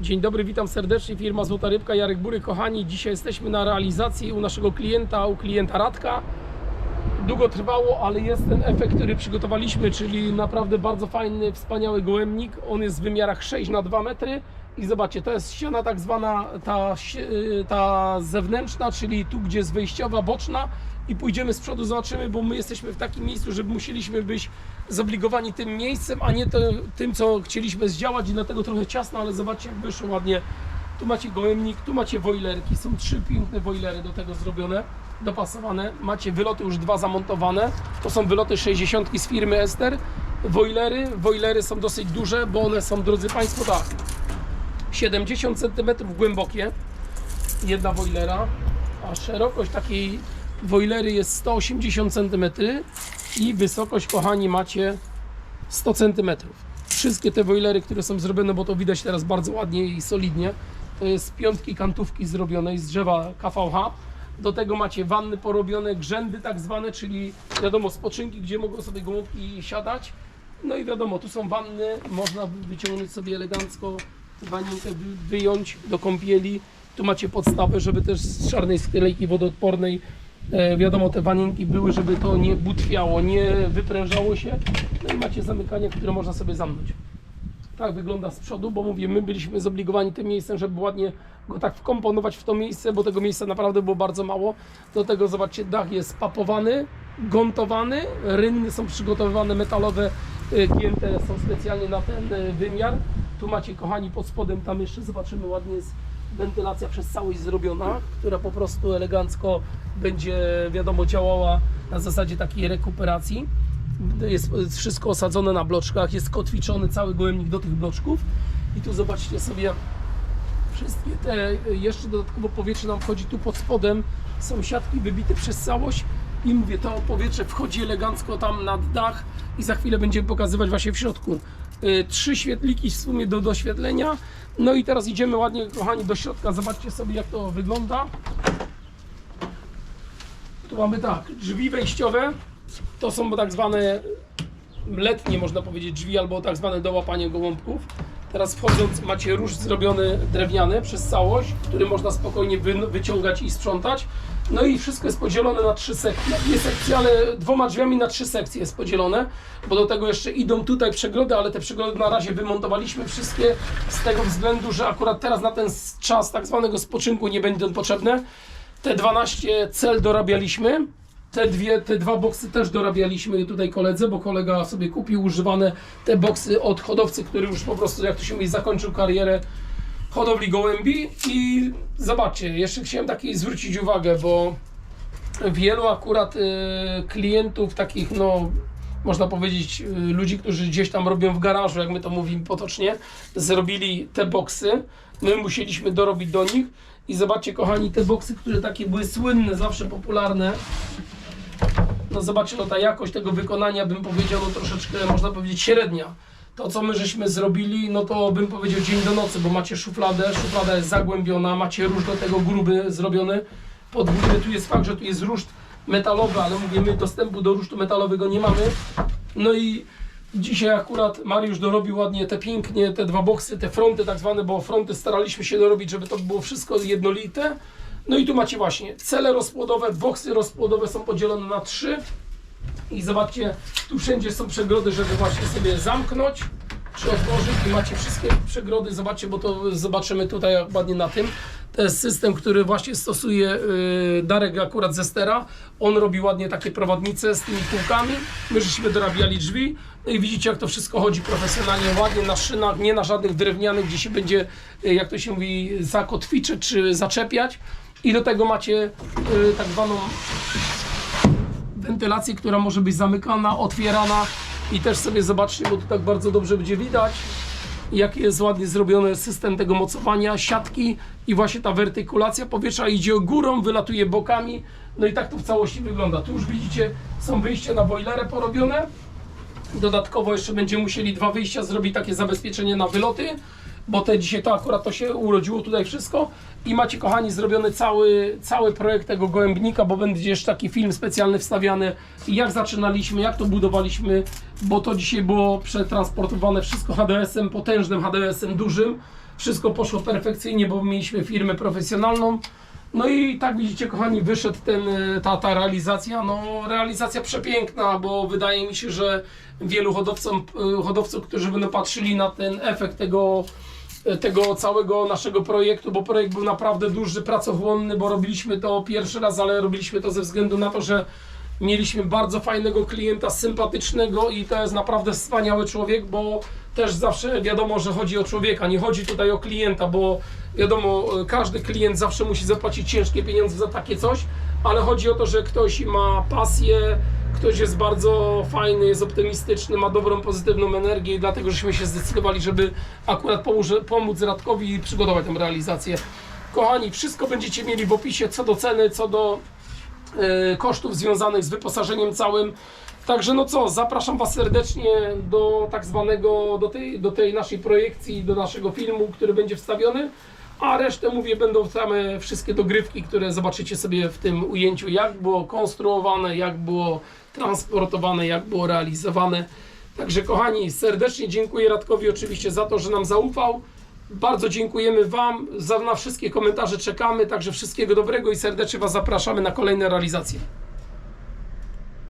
Dzień dobry, witam serdecznie. Firma Złota Rybka, Jarek Bury. Kochani, dzisiaj jesteśmy na realizacji u naszego klienta, u klienta Radka. Długo trwało, ale jest ten efekt, który przygotowaliśmy, czyli naprawdę bardzo fajny, wspaniały gołębnik. On jest w wymiarach 6 na 2 metry. I zobaczcie, to jest ściana tak zwana ta, y, ta zewnętrzna, czyli tu, gdzie jest wejściowa, boczna. I pójdziemy z przodu, zobaczymy, bo my jesteśmy w takim miejscu, że musieliśmy być zobligowani tym miejscem, a nie to, tym, co chcieliśmy zdziałać i dlatego trochę ciasno, ale zobaczcie, jak wyszło ładnie. Tu macie gołębnik, tu macie wojlerki, są trzy piękne wojlery do tego zrobione, dopasowane. Macie wyloty już dwa zamontowane, to są wyloty 60 z firmy Ester. Wojlery, wojlery są dosyć duże, bo one są, drodzy Państwo, tak, 70 cm głębokie, jedna wojlera, a szerokość takiej wojlery jest 180 cm i wysokość, kochani, macie 100 cm. Wszystkie te wojlery, które są zrobione, bo to widać teraz bardzo ładnie i solidnie, to jest piątki kantówki zrobionej z drzewa KVH. Do tego macie wanny porobione, grzędy tak zwane, czyli wiadomo spoczynki, gdzie mogą sobie gołąbki siadać. No i wiadomo, tu są wanny, można wyciągnąć sobie elegancko wanienkę, wy- wyjąć do kąpieli. Tu macie podstawę, żeby też z czarnej sklejki wodoodpornej wiadomo, te wanienki były, żeby to nie butwiało, nie wyprężało się. No i macie zamykanie, które można sobie zamknąć. Tak wygląda z przodu, bo mówię, my byliśmy zobligowani tym miejscem, żeby ładnie go tak wkomponować w to miejsce, bo tego miejsca naprawdę było bardzo mało. Do tego zobaczcie, dach jest papowany, gontowany, rynny są przygotowywane metalowe, y, gięte są specjalnie na ten y, wymiar. Tu macie, kochani, pod spodem, tam jeszcze zobaczymy, ładnie jest wentylacja przez całość zrobiona, która po prostu elegancko będzie, wiadomo, działała na zasadzie takiej rekuperacji. Jest wszystko osadzone na bloczkach, jest kotwiczony cały gołębnik do tych bloczków. I tu zobaczcie sobie wszystkie te, jeszcze dodatkowo powietrze nam wchodzi tu pod spodem, są siatki wybite przez całość i mówię, to powietrze wchodzi elegancko tam nad dach i za chwilę będziemy pokazywać właśnie w środku. Y, Trzy świetliki w sumie do doświetlenia. No i teraz idziemy ładnie, kochani, do środka. Zobaczcie sobie, jak to wygląda. Tu mamy tak, drzwi wejściowe. To są tak zwane letnie, można powiedzieć, drzwi albo tak zwane do łapania gołąbków. Teraz wchodząc macie róż zrobiony drewniany przez całość, który można spokojnie wy, wyciągać i sprzątać. No i wszystko jest podzielone na trzy sekcje. Na dwie sekcje, ale dwoma drzwiami na trzy sekcje jest podzielone, bo do tego jeszcze idą tutaj przegrody, ale te przegrody na razie wymontowaliśmy wszystkie z tego względu, że akurat teraz na ten czas tak zwanego spoczynku nie będą potrzebne. Te 12 cel dorabialiśmy. Te, dwie, te dwa boksy też dorabialiśmy tutaj koledze, bo kolega sobie kupił używane te boksy od hodowcy, który już po prostu, jak to się mówi, zakończył karierę hodowli gołębi. I zobaczcie, jeszcze chciałem takiej zwrócić uwagę, bo wielu akurat y, klientów takich, no można powiedzieć, y, ludzi, którzy gdzieś tam robią w garażu, jak my to mówimy potocznie, zrobili te boksy. My musieliśmy dorobić do nich. I zobaczcie, kochani, te boksy, które takie były słynne, zawsze popularne. No zobaczcie, no ta jakość tego wykonania, bym powiedział, no troszeczkę, można powiedzieć, średnia. To, co my żeśmy zrobili, no to bym powiedział dzień do nocy, bo macie szufladę, szuflada jest zagłębiona, macie róż do tego gruby zrobiony, podwójny, tu jest fakt, że tu jest ruszt metalowy, ale mówię, my dostępu do rusztu metalowego nie mamy. No i dzisiaj akurat Mariusz dorobił ładnie te pięknie, te dwa boksy, te fronty tak zwane, bo fronty staraliśmy się dorobić, żeby to było wszystko jednolite. No i tu macie właśnie cele rozpłodowe, boksy rozpłodowe są podzielone na trzy. I zobaczcie, tu wszędzie są przegrody, żeby właśnie sobie zamknąć czy otworzyć i macie wszystkie przegrody, zobaczcie, bo to zobaczymy tutaj ładnie na tym. To jest system, który właśnie stosuje yy, Darek akurat ze Stera. On robi ładnie takie prowadnice z tymi kółkami. My żeśmy dorabiali drzwi. No i widzicie jak to wszystko chodzi profesjonalnie, ładnie na szynach, nie na żadnych drewnianych, gdzie się będzie, yy, jak to się mówi, zakotwiczyć czy zaczepiać. I do tego macie yy, tak zwaną wentylację, która może być zamykana, otwierana i też sobie zobaczcie, bo tu tak bardzo dobrze będzie widać jaki jest ładnie zrobiony system tego mocowania, siatki i właśnie ta wertykulacja powietrza idzie górą, wylatuje bokami, no i tak to w całości wygląda. Tu już widzicie, są wyjścia na boilerę porobione, dodatkowo jeszcze będziemy musieli dwa wyjścia zrobić, takie zabezpieczenie na wyloty bo te dzisiaj to akurat to się urodziło tutaj wszystko. I macie kochani zrobiony cały, cały projekt tego gołębnika, bo będzie jeszcze taki film specjalny wstawiany. Jak zaczynaliśmy, jak to budowaliśmy, bo to dzisiaj było przetransportowane wszystko HDS-em, potężnym HDS-em dużym, wszystko poszło perfekcyjnie, bo mieliśmy firmę profesjonalną. No i tak widzicie, kochani, wyszedł ten, e, ta, ta realizacja. No, realizacja przepiękna, bo wydaje mi się, że wielu hodowcom, e, hodowców, którzy będą patrzyli na ten efekt tego, e, tego całego naszego projektu, bo projekt był naprawdę duży, pracochłonny, bo robiliśmy to pierwszy raz, ale robiliśmy to ze względu na to, że mieliśmy bardzo fajnego klienta, sympatycznego i to jest naprawdę wspaniały człowiek, bo też zawsze wiadomo, że chodzi o człowieka, nie chodzi tutaj o klienta, bo wiadomo, każdy klient zawsze musi zapłacić ciężkie pieniądze za takie coś, ale chodzi o to, że ktoś ma pasję, ktoś jest bardzo fajny, jest optymistyczny, ma dobrą, pozytywną energię i dlatego żeśmy się zdecydowali, żeby akurat pomóc, pomóc Radkowi i przygotować tę realizację. Kochani, wszystko będziecie mieli w opisie, co do ceny, co do e, kosztów związanych z wyposażeniem całym. Także no co, zapraszam Was serdecznie do tak zwanego, do tej, do tej naszej projekcji, do naszego filmu, który będzie wstawiony. A resztę mówię, będą same wszystkie dogrywki, które zobaczycie sobie w tym ujęciu, jak było konstruowane, jak było transportowane, jak było realizowane. Także kochani, serdecznie dziękuję Radkowi oczywiście za to, że nam zaufał. Bardzo dziękujemy Wam, za na wszystkie komentarze czekamy, także wszystkiego dobrego i serdecznie Was zapraszamy na kolejne realizacje.